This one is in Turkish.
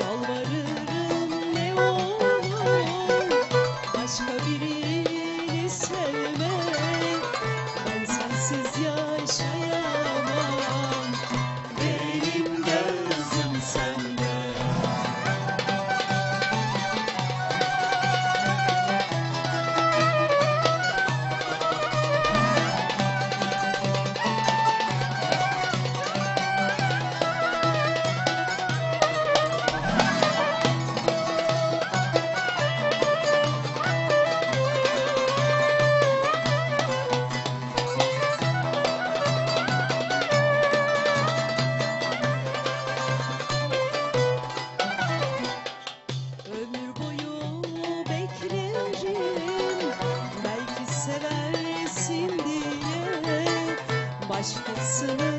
Yalvarırım ne olur başka biri aşkısını